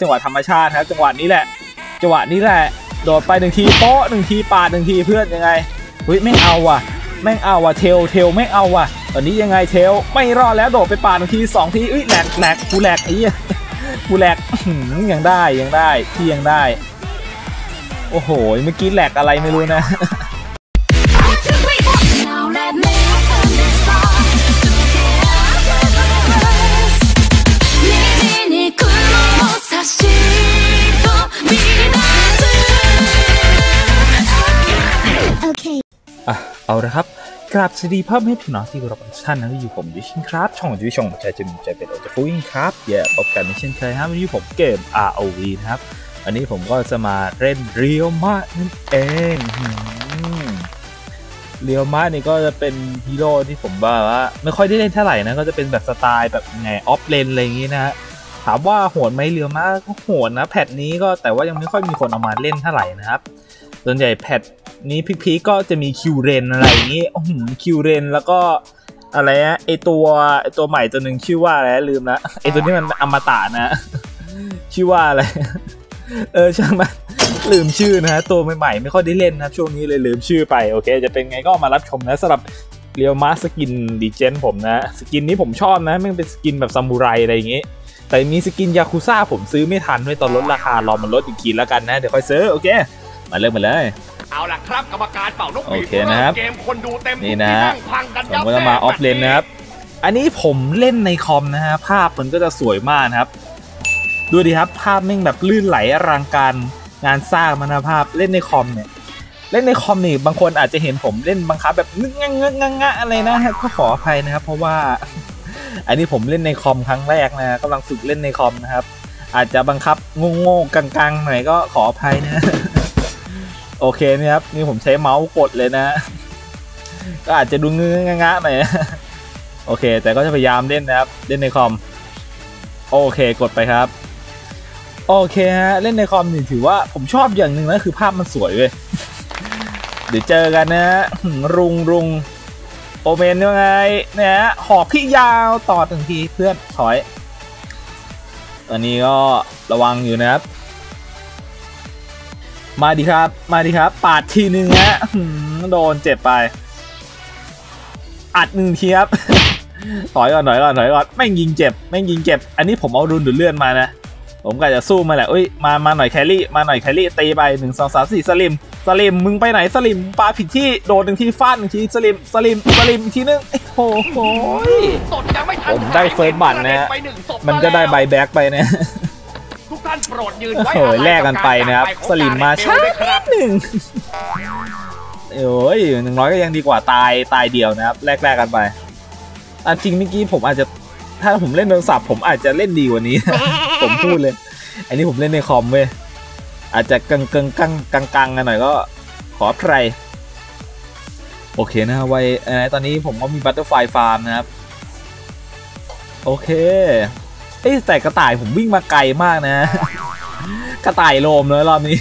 จังหวะธรรมชาติครับจังหวะนี้แหละ จังหวะนี้แหละ โดดไปหนึ่งทีโป๊ะหนึ่งทีปาดหนึ่งทีเพื่อนยังไงเฮ้ยแม่เอาว่ะแม่งเอาว่ะเทลเทลไม่เอาว่ะตอนนี้ยังไงเทลไม่รอดแล้วโดดไปปาดหนึ่งทีสองทีอุ้ยแหลกแหลกกูแหลกไอ้เหี้ยกูแหลกยังได้ยังได้ที่ยังได้ โอ้โหเมื่อกี้แหลกอะไรไม่รู้นะ เอาละครับกราบสวัสดีเพิ่มให้พี่น้องที่รพทุกท่านนะอยู่ผมดิชินครับ ช่องดิช่องใจจะมีใจเป็นโอจะฟูอิงครับอย่าพบกันในเช่นเคยครับวันนี้ผมเกม ROV นะครับวันนี้ผมก็จะมาเล่นเรียวมานั่นเองเรียวมานี่ก็จะเป็นฮีโร่ที่ผมว่าว่าไม่ค่อยได้เล่นเท่าไหร่นะก็จะเป็นแบบสไตล์แบบไงออฟเลนอะไรอย่างงี้นะฮะถามว่าโหดไหมเรียวมาก็โหดนะแพทนี้ก็แต่ว่ายังไม่ค่อยมีคนเอามาเล่นเท่าไหร่นะครับส่วนใหญ่แพท นี้พีคๆก็จะมีคิวเรนอะไรอย่างงี้อื้อหือคิวเรนแล้วก็อะไรนะไอตัวไอตัวใหม่ตัวหนึ่งชื่อว่าอะไรลืมละไอตัวนี้มันอมตะนะ ชื่อว่าอะไรเออช่างมันลืมชื่อนะตัวใหม่ๆไม่ค่อยได้เล่นนะช่วงนี้เลยลืมชื่อไปโอเค จะเป็นไงก็มารับชมนะสำหรับเรียวมาสกินดีเจนผมนะ สกินนี้ผมชอบนะมันเป็นสกินแบบซามูไรอะไรอย่างงี้ แต่มีสกินยาคุซ่าผมซื้อไม่ทันด้วยตอนลดราคารอมันลดอีกทีแล้วกันนะ เดี๋ยวค่อยซื้อ โอเค มาเริ่มมาเลย เอาล่ะครับกรรมการเป่านกหวีดโอเคนะครับเกมคนดูเต็มนี่นะที่งพังกันผมยับก็จะมาออฟเลนนะครับอันนี้ผมเล่นในคอมนะฮะภาพมันก็จะสวยมากนะครับ ดูดิครับภาพแม่งแบบลื่นไหลอลังการงานสร้างมันนะภาพเล่นในคอมเนี่ยเล่นในคอมนี่บางคนอาจจะเห็นผมเล่นบังคับแบบงึกงะงึกงะงะอะไรนะฮะก็ขออภัยนะครับ เพราะว่า อันนี้ผมเล่นในคอมครั้งแรกนะกำลังฝึกเล่นในคอมนะครับ อาจจะบังคับโง่ๆกลางๆหน่อยก็ขออภัยนะ โอเคนี่ครับนี่ผมใช้เมาส์กดเลยนะ ก็อาจจะดูงึงงะหน่อยโอเค แต่ก็จะพยายามเล่นนะครับ เล่นในคอม โอเคกดไปครับ โอเคฮะเล่นในคอมนี่ถือว่าผมชอบอย่างหนึ่งนะคือภาพมันสวยเว้ยเดี๋ยวเจอกันนะฮะรุงรุงโอเมนยังไงเนี่ยฮะหอกที่ยาวต่อถึงทีเพื่อนถอย ตอนนี้ก็ระวังอยู่นะครับ มาดีครับ มาดีครับ ปาดทีหนึ่งฮะหืมโดนเจ็บไป อัดหนึ่งทีครับ ถอยก่อนถอยก่อนถอยก่อนแม่งยิงเจ็บแม่งยิงเจ็บ อันนี้ผมเอารุนดูดเลื่อนมานะ ผมก็จะสู้มาแหละอุ้ย มา มาหน่อยแครี่ มาหน่อยแครี่ ตีไปหนึ่งสองสามสี่สลิม สลิม มึงไปไหนสลิม ปาผิดที่ โดนหนึ่งทีฟาดหนึ่งที สลิม สลิม สลิมอีกทีนึงโอ้โหสดยังไม่ทันผมได้เฟิร์สบัตรนะฮะไปหงศพมันก็ได้ใบแบ็กไปนะ ทุกท่านโปรดยืนไว้โอ้ยแลกกันไปนะครับของสลิมมาการช้าเบลด้วยครับหนึ่งโอ้ยหนึ่งร้อยก็ยังดีกว่าตายตายเดียวนะครับ แลกแลกกันไปอันจริงเมื่อกี้ผมอาจจะถ้าผมเล่นโทรศัพท์ผมอาจจะเล่นดีกว่านี้ ผมพูดเลย อันนี้ผมเล่นในคอมเว้ยอาจจะกังกังกังกังกังกันหน่อยก็ขออภัยโอเคนะไว้เอ่อตอนนี้ผมก็มีบัตเตอร์ไฟฟาร์มนะครับ โอเค เอ้ยแต่กระต่ายผมวิ่งมาไกลมากนะ กระต่ายโลมเลยรอบนี้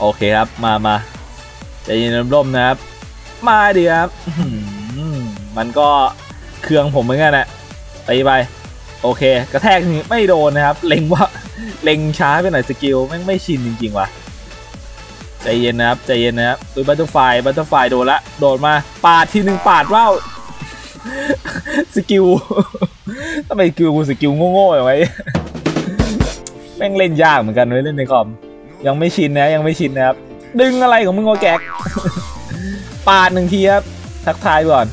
โอเคครับมามาใจเย็นร่มนะครับ มาดีครับมันก็เครื่องผมเหมือนกันแหละตีไป โอเค กระแทกนี้ไม่โดนนะครับ เล็งว่าเล็งช้าไปหน่อยสกิลแม่งไม่ชินจริงๆว่ะใจเย็นนะครับใจเย็นนะครับดูบัตเตอร์ไฟบัตเตอร์ไฟโดนละโดนมาปาดทีหนึ่งปาดว่าวสกิล ทำไมกิลกูสกิลโง่ๆอย่างไรแม่งเล่นยากเหมือนกันเว้ยเล่นในคอม ยังไม่ชินนะยังไม่ชินนะครับ ดึงอะไรของมึงโอแกกปาดหนึ่งทีครับ ทักทายก่อน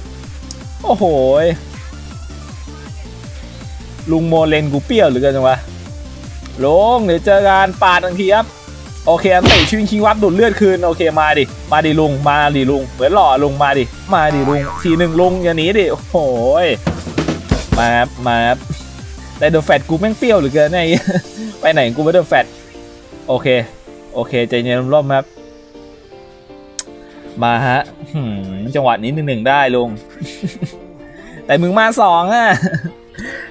โอ้โหยลุงโมเลนกูเปรี้ยวหรือกินจังวะลุงเดี๋ยวเจอกันปาดหนึ่งทีครับโอเคอันเตะชิงคิงวับดูดเลือดคืนโอเคมาดิมาดิลุงมาดิลุงเหมือนหล่อลุงมาดิมาดิลุงทีหนึ่งลุงอย่าหนีดิโอ้โหย มาครับมาครับแต่เดอะแฟตกูแม่งเปรี้ยวหรือเกินไอไปไหนกูไม่เดอะแฟตโอเค โอเค ใจเย็นร่มครับ มาฮะจังหวะนี้หนึ่งหนึ่งได้ลุงแต่มึงมาสองอะ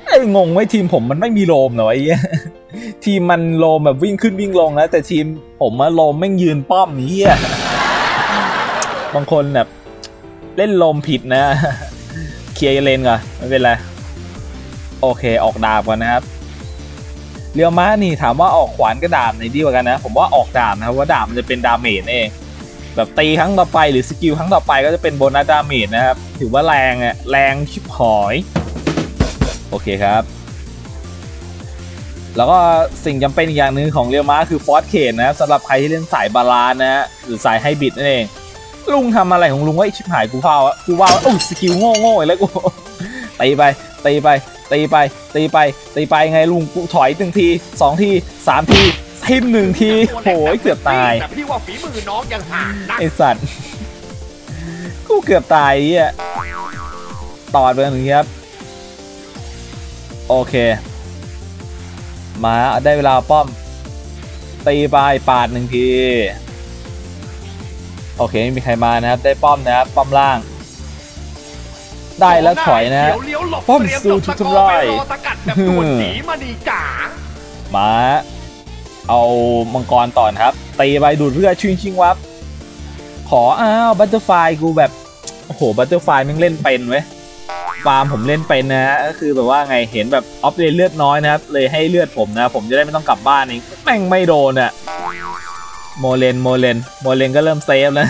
ไอ้งงไว้ทีมผมมันไม่มีโลมเหรอไอ้เหี้ยทีมมันโลมแบบวิ่งขึ้นวิ่งลงแล้วแต่ทีมผมมาโลมแม่งยืนป้อมเฮียบางคนแบบเล่นโลมผิดนะ เคลียร์เลนก่อนไม่เป็นไร โอเคออกดาบก่อนนะครับเรียวม้านี่ถามว่าออกขวานกับดาบไหนดีกว่ากันนะ ผมว่าออกดาบนะครับว่าดาบมันจะเป็นดาเมจนั่นเองแบบตีครั้งต่อไปหรือสกิลครั้งต่อไปก็จะเป็นโบนัสดาเมจนะครับ ถือว่าแรงอะแรงชิบหอย โอเคครับ แล้วก็สิ่งจำเป็นอีกอย่างหนึ่งของเรียวม้าคือฟอสเคนนะครับสำหรับใครที่เล่นสายบาลานนะฮะหรือสายไฮบริดนั่นเองลุงทำอะไรของลุงวะไอชิบหายกูฟ้าวะกูว่าโอ้สกิลโง่โง่ๆอีกแล้วกูตีไปตีไป ตีไป ตีไป ตีไปไงลุงกูถอยหนึ่งทีสองทีสามทีทิมหนึ่งทีโหยเกือบตายแต่พี่ว่าฝีมือน้องยังห่างนะไอสัตว์กูเกือบตายไอะตอดไปหนึ่งทีครับ โอเค มาได้เวลาป้อม ตีไปปาดหนึ่งที โอเคไม่มีใครมานะครับ ได้ป้อมนะครับ ป้อมล่าง ได้แล้วถอยนะฮะเดี๋วเลี้ยวหลบป้อมเตรียสู้ตบทุกตะโกทำลายไปรอสกัดแบบด่วนหนีมาดีจ๋ามาเอามังกรต่อนะครับตีไปดูดเลือดชิงชิงวับ ขออ้าวบัตเตอร์ไฟกูแบบ โอ้โหบัตเตอร์ไฟมึงเล่นเป็นเว้ยฟาร์มผมเล่นเป็นนะฮะก็คือแบบว่าไงเห็นแบบออฟเลนเลือดน้อยนะครับ เลยให้เลือดผมนะ ผมจะได้ไม่ต้องกลับบ้านเองแม่งไม่โดนอะโมเลนโมเลนโมเลนก็เริ่มเซฟแล้ว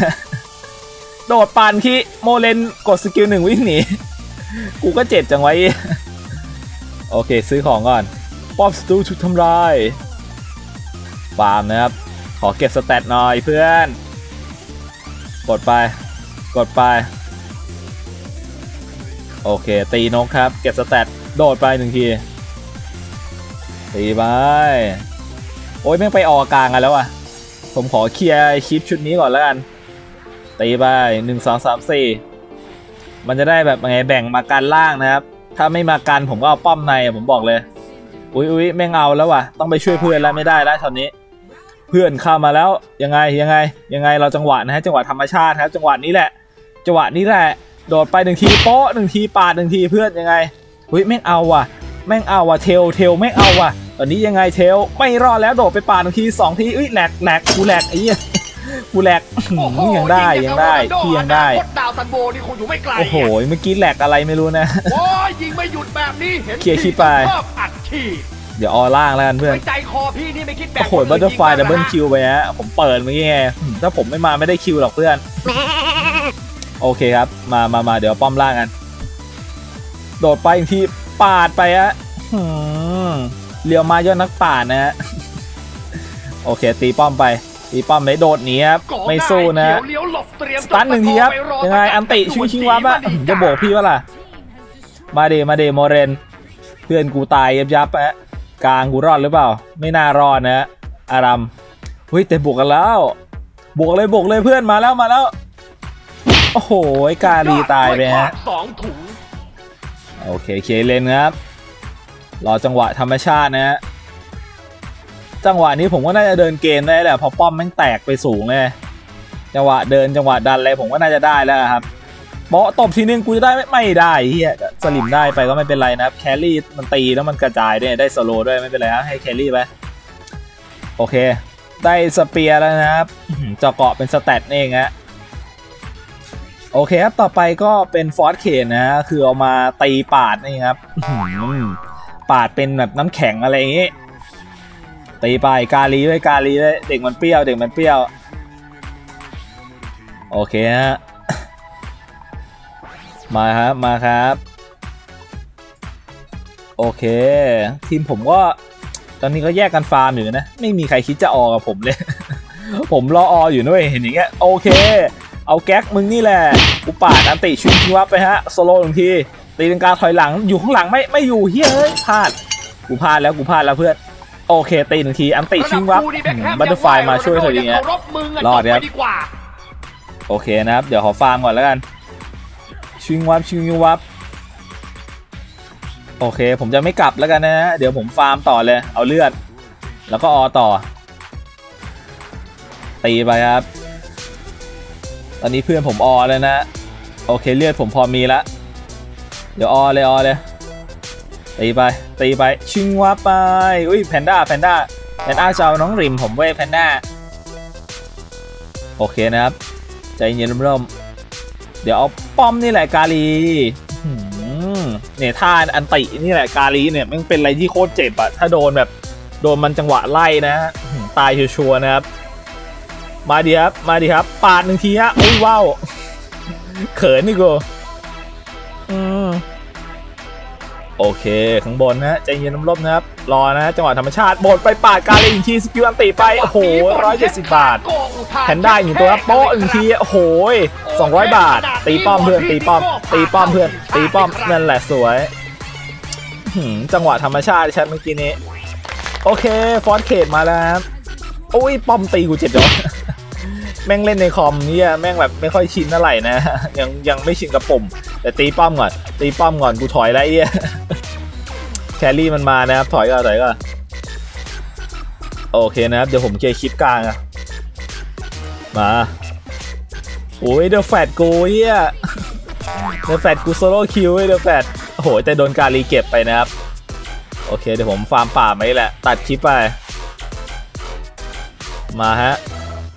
โดดปานคีโมเลนกดสกิลหนึ่งวิ่งหนี กูก็เจ็บจังไว้ โอเคซื้อของก่อน ป๊อปสตูถูกทำลายฟาร์มนะครับ ขอเก็บสเตตหน่อยเพื่อน กดไป กดไป โอเค ตีนกครับ เก็บสเตตโดดไปหนึ่งที ตีไป โอ้ยแม่งไปออกกลางกันแล้วอะ ผมขอเคลียร์คลิปชุดนี้ก่อนแล้วกัน ตีไปหนึ่งสองสามสี่มันจะได้แบบไงแบ่งมากันล่างนะครับ ถ้าไม่มากันผมก็เอาป้อมในผมบอกเลย อุ้ยอุ้ยแม่งเอาแล้วว่ะ ต้องไปช่วยเพื่อนแล้วไม่ได้แล้วตอนนี้ เพื่อนเข้ามาแล้วยังไงยังไงยังไงเราจังหวะนะฮะจังหวะธรรมชาติครับ จังหวะนี้แหละ จังหวะนี้แหละ โดดไปหนึ่งทีโป๊ะหนึ่งทีปาดหนึ่งทีเพื่อนยังไงอุ้ยแม่งเอาว่ะ แม่งเอาว่ะเทลเทลแม่งเอาว่ะตอนนี้ยังไงเทลไม่รอดแล้วโดดไปปาดหนึ่งทีสองทีอุ้ยแหลกแหลกกูแหลกไอ้เหี้ย กูแหลกอื้อโอ้โหหือยังได้ยังได้กับพี่ยังได้อนาคตดาวซันโบนี่คงอยู่ไม่ไกลโอ้โหเมื่อกี้แหลกอะไรไม่รู้นะโอ้ยยิงไม่หยุดแบบนี้เห็นเคลียร์ขี้ไปชอบอัดฉีดเดี๋ยวออล่างแล้วกันเพื่อนไว้ใจคอพี่นี่ไม่คิดแบบโอ้โหบัตเตอร์ไฟดับเบิลคิวไปฮะผมเปิดเมื่อกี้ไงอืมถ้าผมไม่มาไม่ได้คิวหรอกเพื่อน โอเคครับมามามาเดี๋ยวป้อมล่างกัน โดดไปอีกทีปาดไปฮะหืมเลียวมายอดนักป่าดนะฮะโอเค ตีป้อมไป ตีป้อมไม่โดดหนีครับก่อไม่สู้นะเดี๋ยวเลี้ยวหลบเตรียมสตันหนึ่งทีครับไปรอยังไงอันติชิงชิงวับอะจะโบกพี่วะล่ะ มาเดมาเดโมเรน เพื่อนกูตายยับยับอะกลางกูรอดหรือเปล่า ไม่น่ารอดนะฮะอารัมเฮ้ยแต่บวกกันแล้วบวกเลยบวกเลยเพื่อนมาแล้วมาแล้ว โอ้โหไอ้กาลีตายไปฮะสองถุงโอเคเคเลนครับรอจังหวะธรรมชาตินะฮะ จังหวะนี้ผมก็น่าจะเดินเกมได้แหละเพอป้อมแม่งแตกไปสูงเลยจังหวะเดินจังหวะดันอะไรผมก็น่าจะได้แล้วครับโบะตบทีนึงกูจะได้ไหมไม่ได้เฮียสลิมได้ไปก็ไม่เป็นไรนะครับแครี่มันตีแล้วมันกระจายด้วยได้สโลด้วยไม่เป็นไรครับให้แครี่ไปโอเค ได้สเปียร์แล้วนะครับเจาะเกาะเป็นสแตทเองฮะโอเคครับต่อไปก็เป็นฟอร์สเคนนะฮะคือเอามาตีปาดนี่ครับปาดเป็นแบบน้ำแข็งอะไรอย่างงี้ ตีไปกาลีด้วยกาลีด้วยเด็กมันเปรี้ยวเด็กมันเปรี้ยว โอเคฮะมาครับมาครับ โอเค ทีมผมก็ตอนนี้ก็แยกกันฟาร์มอยู่นะ ไม่มีใครคิดจะออกกับผมเลย ผมรอออยู่ด้วยเห็นอย่างเงี้ยโอเค เอาแก๊กมึงนี่แหละกูปาดอันติชุนชิวับไปฮะโซโล่หนึ่งทีตีลังกาถอยหลังอยู่ข้างหลังไม่ไม่อยู่เฮ้ยพลาดกูพลาดแล้วกูพลาดแล้วเพื่อน โอเคตีหนึ่งที อันติชิงวับบัตเตอร์ไฟมาช่วยเธออย่างเงี้ยเคารพมึงะรอดครับจไปดีกว่าโอเคนะครับ เดี๋ยวขอฟาร์มก่อนแล้วกัน ชิงวับชิงวับโอเค ผมจะไม่กลับแล้วกันนะฮะเดี๋ยวผมฟาร์มต่อเลย เอาเลือด แล้วก็ออต่อ ตีไปครับ ตอนนี้เพื่อนผมออแล้วนะ โอเคเลือดผมพอมีแล้วเดี๋ยวออเลยออเลย ตีไป ตีไป ชิงวับไป อุ้ยแพนด้า แพนด้า แพนด้าจะเอาน้องริมผมเว้ยแพนด้า โอเคนะครับ ใจเย็นร่มๆเดี๋ยวเอาป้อมนี่แหละกาลีเนี่ยท่าอันตินี่แหละกาลีเนี่ยมันเป็นอะไรที่โคตรเจ็บอะถ้าโดนแบบโดนมันจังหวะไล่นะฮะตายชัวร์นะครับ มาดีครับ มาดีครับ ปาดหนึ่งทีฮะอุ้ยว้าว เขินนี่กู โอเค ข้างบนนะใจเย็นน้ำร่มนะครับ รอนะ จังหวะธรรมชาติบดไปปาดการเลยอีกทีสกิลอันติไป โอ้โหร้อยเจ็ดสิบบาทแพนด้าอีกตัวโป๊ะหนึ่งทีโอ้โหสองร้อยบาท ตีป้อมเพื่อนตีป้อม ตีป้อมเพื่อนตีป้อมนั่นแหละสวยจังหวะธรรมชาติชัดเมื่อกี้นี้ โอเค ฟอนเคดมาแล้วครับโอ้ยป้อมตีกูเจ็บจังวะแม่งเล่นในคอมเนี่ยแม่งแบบไม่ค่อยชินเท่าไหร่นะยังยังไม่ชินกับปุ่ม แต่ตีป้อมก่อน ตีป้อมก่อนกูถอยแล้วไอ้เอี้ยแครี่มันมานะครับ ถอยก่อนถอยก่อนโอเคนะครับ เดี๋ยวผมเคลียร์คลิปกลางอะมาโอ้ยเดอะแฟดกูเฮียเดอะแฟดกูโซโล่คิวเดอะแฟดโอ้โหแต่โดนการีเก็บไปนะครับ โอเคเดี๋ยวผมฟาร์มป่าไหมแหละ ตัดคลิปไป มาฮะ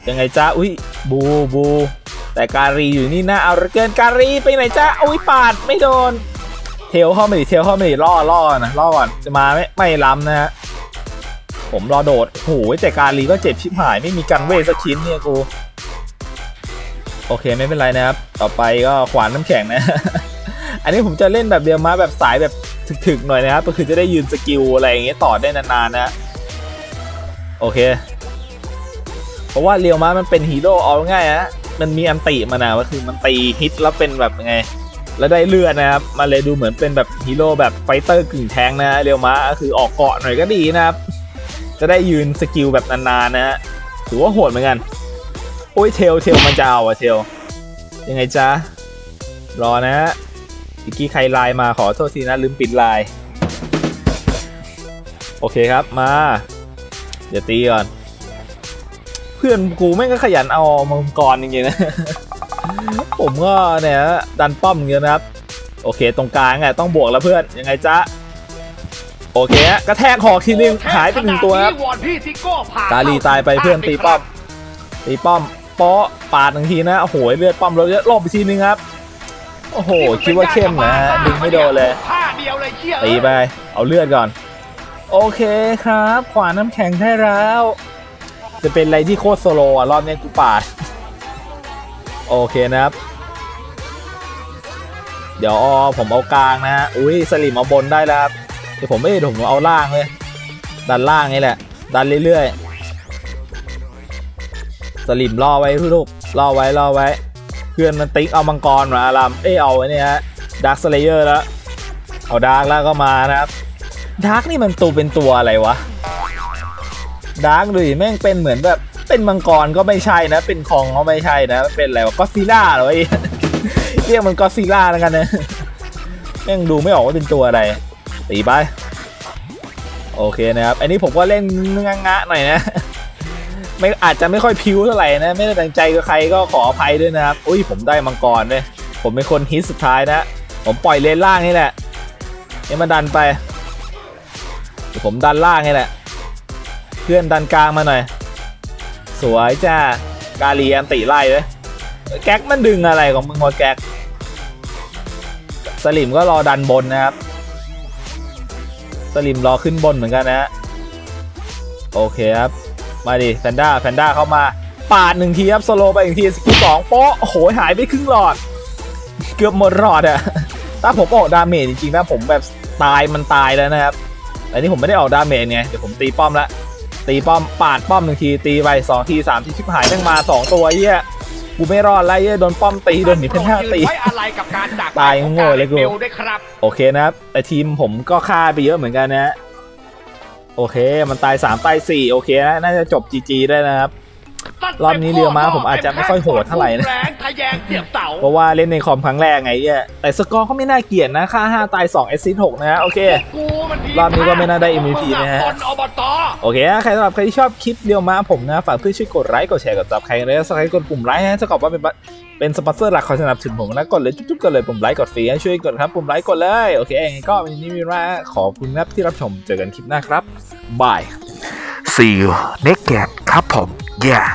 ยังไงจ้าอุ้ยบูบู แต่การีอยู่นี่นะเอาเกินการีไปไหนจ้าอุ้ยปาดไม่โดน เทลเข้ามาดิเทลเข้ามาดิล่อล่อนะล่อก่อนจะมาไม่ไม่ล้ำนะฮะผมรอโดดโอ้โหแต่การีก็เจ็บชิบหายไม่มีกันเวทสักชิ้นเนี่ยกูโอเคไม่เป็นไรนะครับ ต่อไปก็ขวานน้ำแข็งนะ อันนี้ผมจะเล่นแบบเดียวมาแบบสายแบบถึกๆหน่อยนะครับก็คือจะได้ยืนสกิลอะไรอย่างเงี้ยต่อได้นานๆนะโอเค เพราะว่าเรียวมามันเป็นฮีโร่เอาง่ายฮะ มันมีอันติมานะก็คือมันตีฮิตแล้วเป็นแบบไง แล้วได้เลือดนะครับมันเลยดูเหมือนเป็นแบบฮีโร่แบบไฟเตอร์กึ่งแทงนะเรียวมาก็คือออกเกาะหน่อยก็ดีนะครับ จะได้ยืนสกิลแบบนานๆนะฮะถือว่าโหดเหมือนกัน โอ้ยเทลเทลมันจะเอาอะเทลยังไงจ๊ะรอนะฮะตะกี้ใครไลน์มาขอโทษทีนะลืมปิดไลน์โอเคครับมา เดี๋ยวตีก่อน พื่อนกูแม่งก็ขยันเอามังกรจริงๆนะ ผมก็เนี่ยดันป้อมอย่างเงี้ยนะครับ โอเคตรงกลางอะต้องบวกแล้วเพื่อนยังไงจ๊ะโอเคฮะกระแทกหอกทีนึงหายไปหนึ่งตัวครับวอนพี่ซิโก้ผ่านกาลีตายไปเพื่อนตีป้อมตีป้อมเปาะปาดหนึ่งทีนะโอ้โหเลือดป้อมเราเยอะลบไปทีนึงครับโอ้โหคิดว่าเข้มนะฮะดึงไม่โดนเลยท่าเดียวเลยเชี่ยตีไป เอาเลือดก่อน โอเคครับ ขวานน้ำแข็งได้แล้ว จะเป็นอะไรที่โคตรโซโลอะ รอบนี้กูปาด โอเคนะครับ เดี๋ยวอผมเอากลางนะฮะ อุ้ยสลิมเอาบนได้แล้วครับเดี๋ยวผมไม่ผมเอาล่างเลย ดันล่างนี่แหละ ดันเรื่อยๆ สลิมล่อไว้พี่ลูกล่อไว้ล่อไว้ เพื่อนมันติ๊กเอามังกรมาอารามเอ้เอาไว้เนี่ยฮะดักสเลเยอร์แล้ว เอาดาร์กแล้วก็มานะครับดาร์กนี่มันตัวเป็นตัวอะไรวะ ดาร์กดูดิแม่งเป็นเหมือนแบบเป็นมังกรก็ไม่ใช่นะ เป็นคองก็ไม่ใช่นะ เป็นอะไรวะก็ซิล่าเหรอไอ้เรียกมันก็ซิล่าแล้วกันนะแม่งดูไม่ออกว่าเป็นตัวอะไรตีไปโอเคนะครับ อันนี้ผมก็เล่นงะๆหน่อยนะ ไม่อาจจะไม่ค่อยพิ้วเท่าไหร่นะ ไม่ได้ตั้งใจกับใครก็ขออภัยด้วยนะครับ อุ้ยผมได้มังกรด้วยผมเป็นคนฮิตสุดท้ายนะ ผมปล่อยเลนล่างนี่แหละให้มันดันไป ผมดันล่างนี่แหละ เพื่อนดันกลางมาหน่อย สวยจ้ากาลีอันติไล่เลยแก๊กมันดึงอะไรของมึงวะแก๊กสลิมก็รอดันบนนะครับ สลิมรอขึ้นบนเหมือนกันนะฮะโอเคครับ มาดิแพนด้าแพนด้าเข้ามาปาดหนึ่งทีครับสโลไปอีกทีสกิลสองโป๊ะโอ้โหายไปครึ่งหลอด เกือบหมดหลอดอะถ้าผมออกดาเมจจริงๆนะผมแบบตายมันตายแล้วนะครับแต่นี่ผมไม่ได้ออกดาเมจไงเดี๋ยวผมตีป้อมละ ตีป้อมปาดป้อมหนึ่งทีตีไปสองทีสามทีชิบหายแม่งมาสองตัวเหี้ยกูไม่รอดไรเหี้ยโดนป้อมตีโดนหนีเพนท่าตี ไว้อะไรกับการจากตายโง่เลยกูเบลด้วยครับ โอเคนะครับแต่ทีมผมก็ฆ่าไปเยอะเหมือนกันนะฮะโอเค มันตาย3ตาย4โอเคนะน่าจะจบ GG ได้นะครับ รอบนี้เรียวม้าผมอาจจะไม่ค่อยโหดเท่าไหร่นะแรงทะแยงเสียบเสาเพราะว่าเล่นในคอมครั้งแรกไงเนี่ยแต่สกอร์ก็ไม่น่าเกลียดนะ ค่า 5 ตาย 2 แอสซิสต์6นะฮะโอเคกูมันทีรอบนี้ก็ไม่น่าได้ MVP นะฮะคนอบตโอเคนะใครสำหรับใครที่ชอบคลิปเดียวมาผมนะ ฝากเพื่อนช่วยกดไลค์ กดแชร์ กดซับใครเลยสักใครกดปุ่มไลค์นะจะกอบว่าเป็นบัตเป็นสปอนเซอร์หลักคอยสนับสนุนผมนะกดเลยจุ๊บๆกันเลยปุ่มไลค์กดฟรีนะช่วยกดครับปุ่มไลค์กดเลยโอเคยังไงก็วันนี้มีว่าขอบคุณนะครับที่รับชมเจอกันคลิปหน้าครับบาย See you next time ครับผม yeah